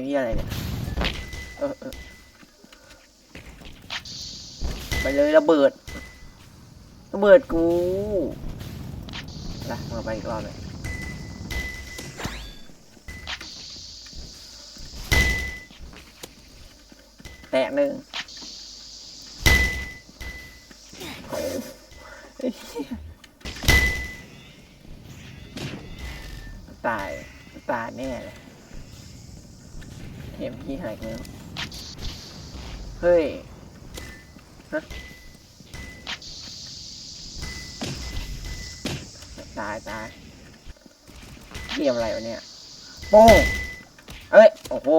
มที่อะไรเนี่ยเออเออไปเลยระเบิด ระเบิดกูนะมาไปอีกรอบเลยแตกหนึ่งตาย ตายแน่เลย เห็นพี่หายแล้วเฮ้ยฮะตายตายเกมอะไรวะเนี่ยโป้งเอ้ย โอ้โห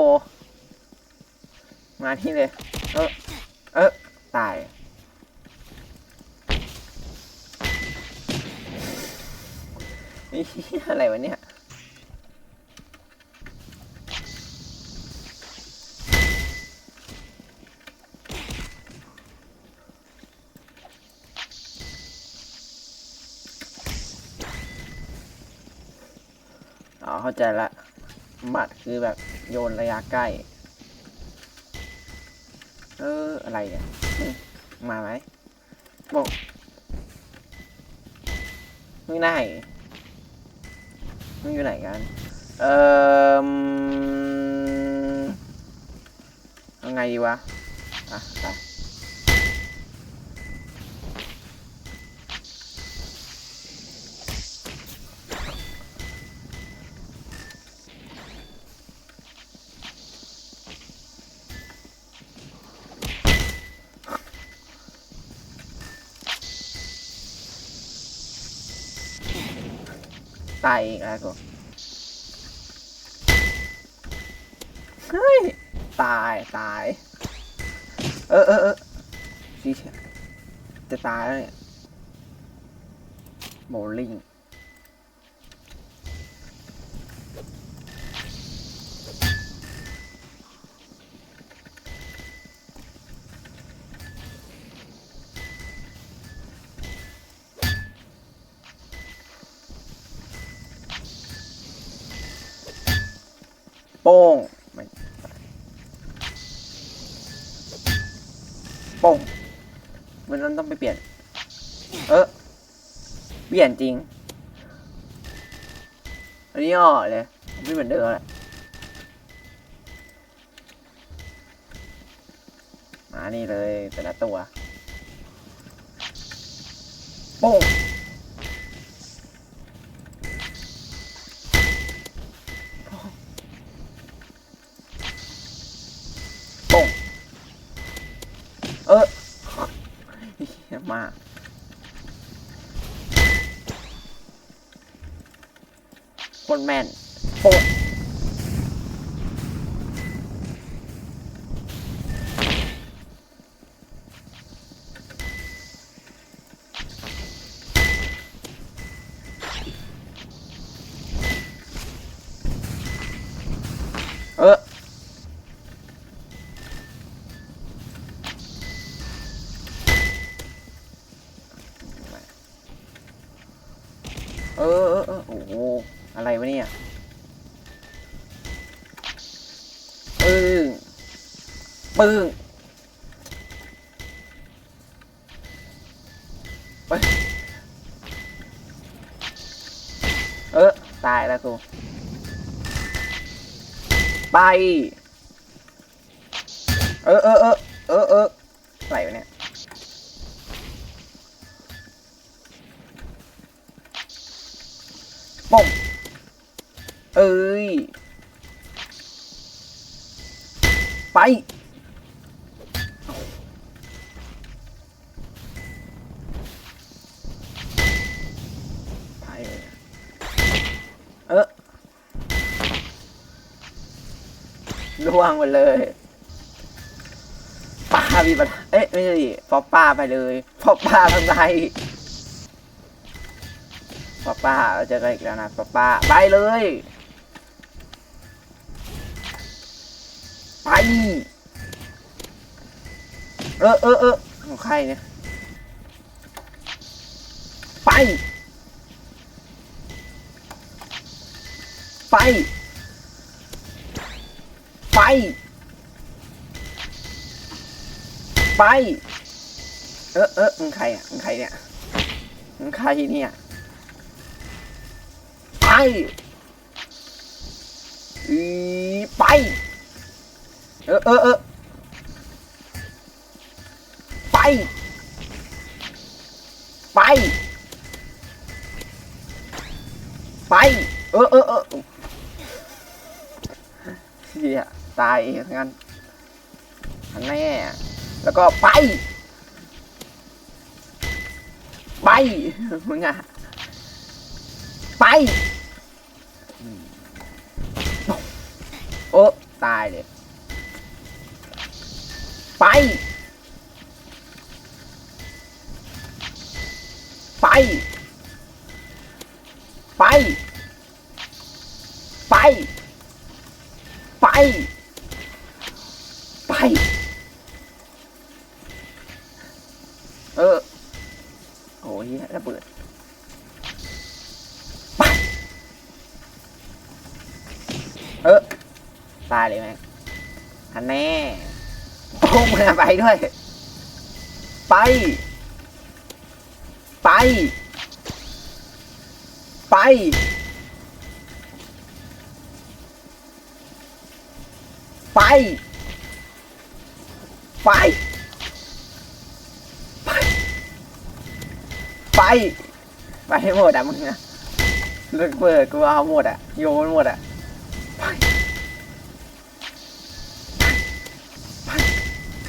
มาที่เลย เออเออตาย นี่อะไรวะเนี่ย อ๋อ เข้า ใจละหมัดคือแบบโยนระยะใกล้ เออ อะไรเนี่ย มาไหมบอกมึงไหนมึงอยู่ไหนกัน เอ่อเอาไงดีวะ อะไป ตายอีกแล้วกูเฮ้ย ตายตาย เออเออเออจะตายแล้วเนี่ยโบลิ่ง ป้งโป้งมันนั้นต้องไปเปลี่ยน เออเปลี่ยนจริง อันนี้อ่อเลยไม่เหมือนเดิมแหละมานี่เลยแต่ละตัว โป้งโป้งเออเหี้ยมาก คนแมนโปดเออ ปึ้งไปเออตายแล้วกูไป เออเออเออเออเอออะไรวะเนี่ยป่งเอ้ย ไป เออล่วงไปเลยป้ามีปัญหาเอ๊ะไม่ใช่ดิพอป้าไปเลยพอป้าทำไรพอป้าเราเจอกันอีกแล้วนะพอป้าไปเลยไปเออเออเออของใครเนี่ยไป ไปไป ไป เออเออมึงใครอะมึงใครเนี่ยมึงใครเนี่ยไปอีไป เออเออเออไป ไป ไป เออเออเออ เฮียตายเองงั้นอันแน่แล้วก็ไป ไปมึงอะไป โอ้ตายเลยไป ไป ไป เออ โอ้ยระเบิดไปเออ ตายเลยไหมอันแน่โอ้มาไปด้วย ไป ไป ไป ไป ไป ไป ไป ไปให้หมดอะมึงอะเลิกเปิดกูเอาหมดอะ โยนหมดอะ ไป ไป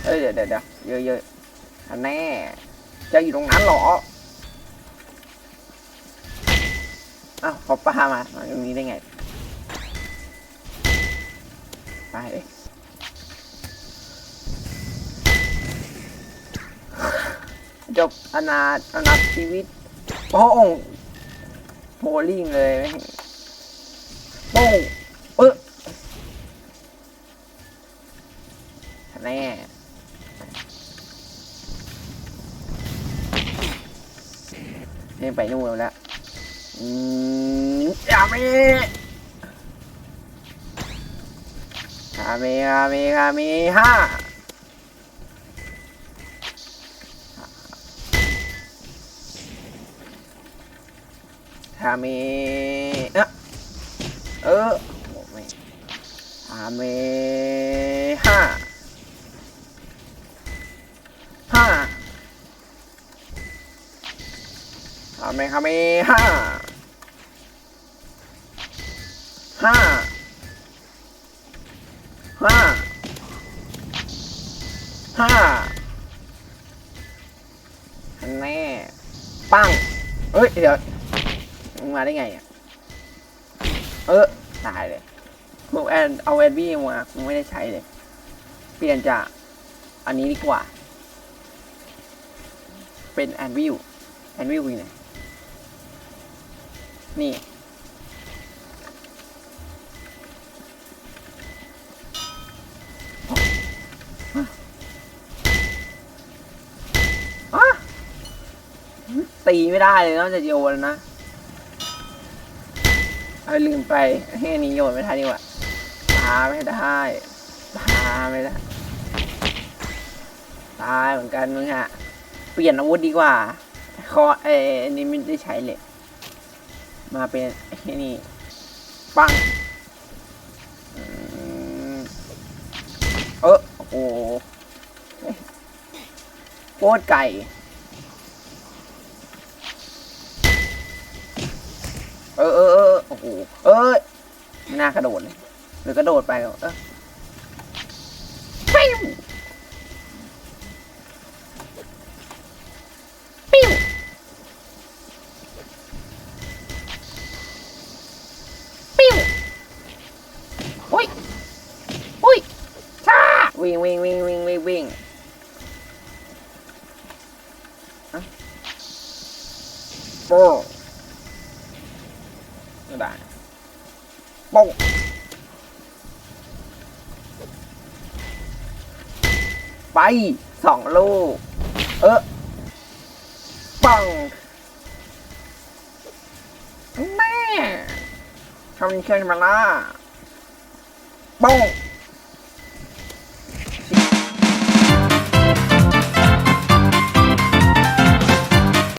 เอ้ยเดี๋ยวเดี๋ยวเยอะเยอะแน่ จะอยู่ตรงนั้นหรอ อ้าวเขาป้ามามาตรงนี้ได้ไง ไปเลย จบอนาถอนาถชีวิตโป้งโบลิ่งเลยแม่งโป้งเออแน่เนี่ยไปนู่นแล้วอืมอย่ามีคาเมคาเมคาเมห้า คาเมเอะเออโอ้ไม่คาเมห้าห้าคาเมคาเมห้าห้าห้าห้าแน่ปังเอ้ย เดี๋ยว มาได้ไงอะ เออตายเลยพวกแอนเอาแอนบี้มากูไม่ได้ใช้เลย เปลี่ยนจากอันนี้ดีกว่า เป็นแอนวิวแอนวิวอยู่ไหนนี่อะตีไม่ได้เลยนอกจากโยนนะ เอาลืมไปให้นี้โยนไม่ทันดีกว่าตาไม่ได้ตาไม่ได้ตายเหมือนกันมึงอะเปลี่ยนอาวุธดีกว่าคอเอออันนี้ไม่ได้ใช้เลย มาเป็นไอ้นี่ ปังเออโอ้โหโคตรไก่เออเออ โอ้โหเอ้ยไม่น่ากระโดดเลยหรือกระโดดไปเออปิ้วปิ้วปิ้วอุ้ยอุ้ยช้าวิ่งวิ่งวิ่งวิ่งวิ่งวิ่งโป้งไม่ได้ ป้งไปสองลูก เออปังแม่ทำเช่นมาล่ะป้ง